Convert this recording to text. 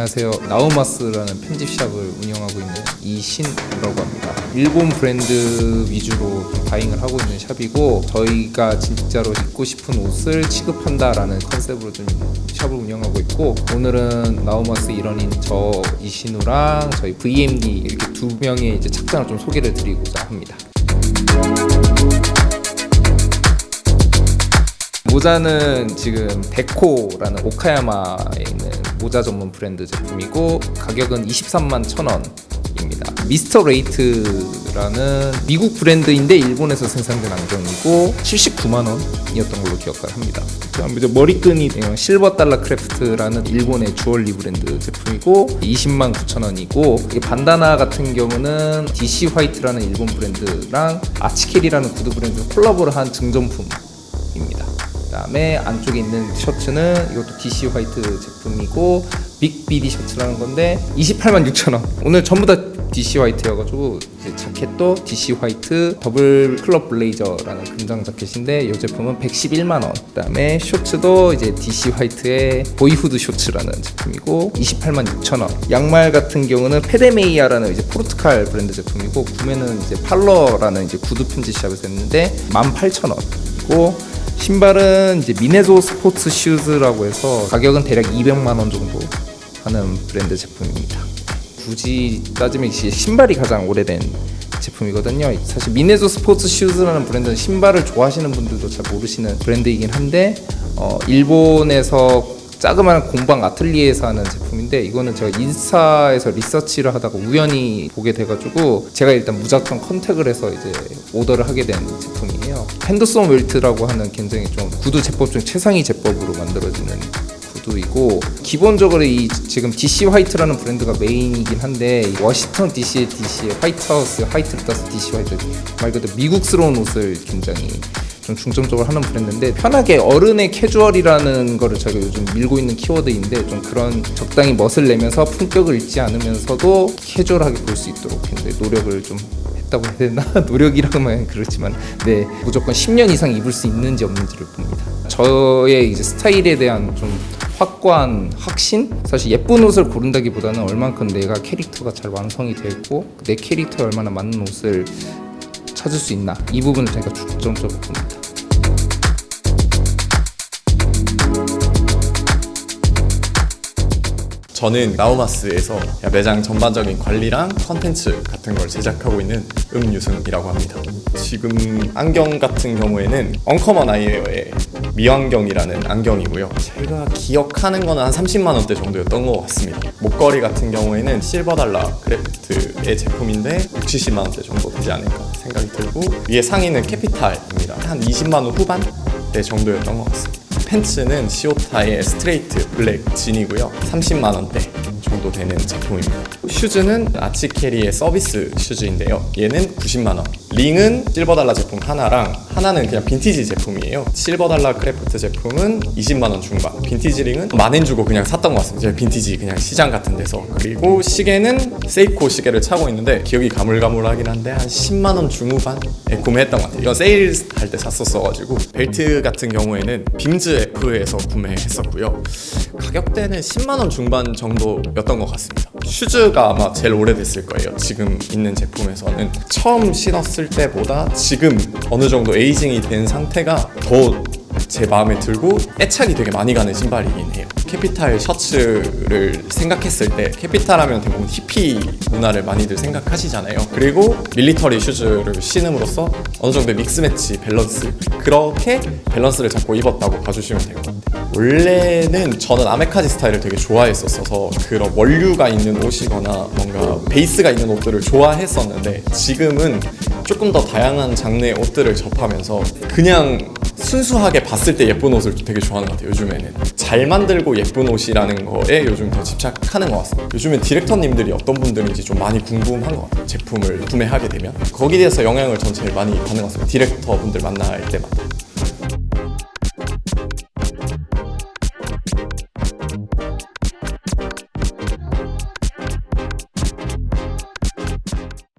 안녕하세요. 나우마스라는 편집샵을 운영하고 있는 이신우라고 합니다. 일본 브랜드 위주로 좀 바잉을 하고 있는 샵이고 저희가 진짜로 입고 싶은 옷을 취급한다라는 컨셉으로 좀 샵을 운영하고 있고 오늘은 나우마스 일원인 저 이신우랑 저희 VMD 이렇게 두 명의 이제 착장을 좀 소개를 드리고자 합니다. 모자는 지금 데코라는 오카야마에 있는 모자 전문 브랜드 제품이고 가격은 23만 1,000원입니다. 미스터 레이트라는 미국 브랜드인데 일본에서 생산된 안경이고 79만 원이었던 걸로 기억을 합니다. 그다음에 이제 머리끈이 실버 달러 크래프트라는 일본의 주얼리 브랜드 제품이고 20만 9천 원이고 반다나 같은 경우는 DC 화이트라는 일본 브랜드랑 아치케리라는 구두 브랜드 콜라보를 한 증정품입니다. 그다음에 안쪽에 있는 셔츠는 이것도 DC 화이트 제품이고 빅 비디 셔츠라는 건데 28만 6천 원. 오늘 전부 다 DC 화이트여가지고 이제 자켓도 DC 화이트 더블 클럽 블레이저라는 금장 자켓인데 이 제품은 111만 원. 그다음에 셔츠도 이제 DC 화이트의 보이후드 셔츠라는 제품이고 28만 6천 원. 양말 같은 경우는 페데메이아라는 이제 포르투갈 브랜드 제품이고 구매는 이제 팔러라는 이제 구두 편집샵에서 했는데 18,000원. 고 신발은 이제 미네조 스포츠 슈즈라고 해서 가격은 대략 200만 원 정도 하는 브랜드 제품입니다. 굳이 따지면 신발이 가장 오래된 제품이거든요. 사실 미네조 스포츠 슈즈라는 브랜드는 신발을 좋아하시는 분들도 잘 모르시는 브랜드이긴 한데 어, 일본에서 자그마한 공방 아틀리에에서 하는 제품인데 이거는 제가 인스타에서 리서치를 하다가 우연히 보게 돼가지고 제가 일단 무작정 컨택을 해서 이제 오더를 하게 된 제품이에요. 핸드손 웰트라고 하는 굉장히 좀 구두 제법 중 최상위 제법으로 만들어지는 구두이고 기본적으로 이 지금 DC 화이트라는 브랜드가 메인이긴 한데 이 워싱턴 DC의 DC의 화이트하우스 화이트를 따서 DC 화이트 말 그대로 미국스러운 옷을 굉장히 좀 중점적으로 하는 브랜드인데 편하게 어른의 캐주얼이라는 거를 저희가 요즘 밀고 있는 키워드인데 좀 그런 적당히 멋을 내면서 품격을 잃지 않으면서도 캐주얼하게 볼 수 있도록 굉장히 노력을 좀 했다고 해야 되나 노력이라고만 그렇지만 네 무조건 10년 이상 입을 수 있는지 없는지를 봅니다. 저의 이제 스타일에 대한 좀 확고한 확신? 사실 예쁜 옷을 고른다기보다는 얼만큼 내가 캐릭터가 잘 완성이 되고 내 캐릭터에 얼마나 맞는 옷을 찾을 수 있나 이 부분을 제가 중점적으로 봅니다. 저는 나우마스에서 매장 전반적인 관리랑 컨텐츠 같은 걸 제작하고 있는 음유승이라고 합니다. 지금 안경 같은 경우에는 언커먼 아이웨어의 미안경이라는 안경이고요. 제가 기억하는 거는 한 30만 원대 정도였던 것 같습니다. 목걸이 같은 경우에는 실버 달러 크래프트의 제품인데 6, 70만 원대 정도 되지 않을까 생각이 들고 위에 상의는 캐피탈입니다. 한 20만 원 후반 대 정도였던 것 같습니다. 팬츠는 시오타의 스트레이트 블랙 진이고요. 30만 원대 정도 되는 제품입니다. 슈즈는 아치캐리의 서비스 슈즈인데요. 얘는 90만 원. 링은 실버 달러 제품 하나랑 하나는 그냥 빈티지 제품이에요. 실버 달러 크래프트 제품은 20만 원 중반. 빈티지 링은 만엔 주고 그냥 샀던 것 같습니다. 제가 빈티지 그냥 시장 같은 데서. 그리고 시계는 세이코 시계를 차고 있는데 기억이 가물가물하긴 한데 한 10만 원 중후반에 구매했던 것 같아요. 이건 세일 할 때 샀었어가지고 벨트 같은 경우에는 빔즈 F에서 구매했었고요. 가격대는 10만 원 중반 정도였던 것 같습니다. 슈즈가 아마 제일 오래됐을 거예요. 지금 있는 제품에서는 처음 신었을 때보다 지금 어느 정도 에이징이 된 상태가 더 제 마음에 들고 애착이 되게 많이 가는 신발이긴 해요. 캐피탈 셔츠를 생각했을 때 캐피탈 하면 대부분 히피 문화를 많이들 생각하시잖아요. 그리고 밀리터리 슈즈를 신음으로써 어느 정도 믹스 매치 밸런스 그렇게 밸런스를 잡고 입었다고 봐주시면 될 것 같아요. 원래는 저는 아메카지 스타일을 되게 좋아했었어서 그런 원류가 있는 옷이거나 뭔가 베이스가 있는 옷들을 좋아했었는데 지금은 조금 더 다양한 장르의 옷들을 접하면서 그냥 순수하게 봤을 때 예쁜 옷을 되게 좋아하는 것 같아요 요즘에는. 잘 만들고 예쁜 옷이라는 거에 요즘 더 집착하는 것 같습니다. 요즘엔 디렉터님들이 어떤 분들인지 좀 많이 궁금한 것 같아요. 제품을 구매하게 되면. 거기에 대해서 영향을 전 제일 많이 받는 것 같습니다. 디렉터 분들 만날 때마다